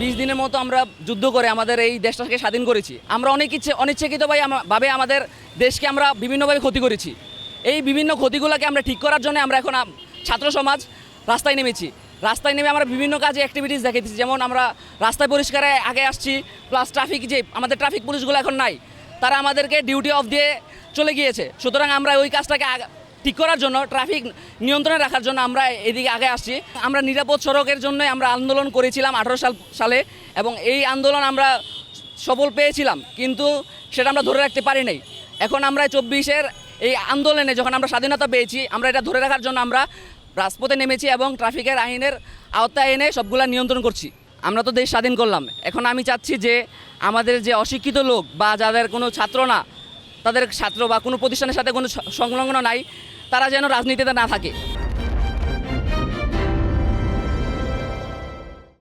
বিশ দিনের মতো আমরা যুদ্ধ করে আমাদের এই দেশটাকে স্বাধীন করেছি। আমরা অনেক ইচ্ছে অনিচ্ছাকৃতভাবে ভাবে আমাদের দেশকে আমরা বিভিন্নভাবে ক্ষতি করেছি। এই বিভিন্ন ক্ষতিগুলোকে আমরা ঠিক করার জন্য আমরা এখন ছাত্র সমাজ রাস্তায় নেমেছি। রাস্তায় নেমে আমরা বিভিন্ন কাজে অ্যাক্টিভিটিস দেখাইতেছি। যেমন আমরা রাস্তায় পরিষ্কারে আগে আসছি প্লাস ট্রাফিক যে আমাদের ট্রাফিক পুলিশগুলো এখন নাই। তারা আমাদেরকে ডিউটি অফ দিয়ে চলে গিয়েছে। সুতরাং আমরা ওই কাজটাকে ঠিক করার জন্য ট্রাফিক নিয়ন্ত্রণে রাখার জন্য আমরা এদিকে আগে আসছি। আমরা নিরাপদ সড়কের জন্য আমরা আন্দোলন করেছিলাম আঠারো সাল, সালে, এবং এই আন্দোলন আমরা সফল পেয়েছিলাম, কিন্তু সেটা আমরা ধরে রাখতে পারি নাই। এখন আমরা চব্বিশের এই আন্দোলনে যখন আমরা স্বাধীনতা পেয়েছি, আমরা এটা ধরে রাখার জন্য আমরা রাজপথে নেমেছি এবং ট্রাফিকের আইনের আওতায় এনে সবগুলা নিয়ন্ত্রণ করছি। আমরা তো দেশ স্বাধীন করলাম। এখন আমি চাচ্ছি যে আমাদের যে অশিক্ষিত লোক বা যাদের কোনো ছাত্র না তাদের ছাত্র বা কোনো প্রতিষ্ঠানের সাথে কোনো সংলগ্ন নাই তারা যেন রাজনীতিতে না থাকে।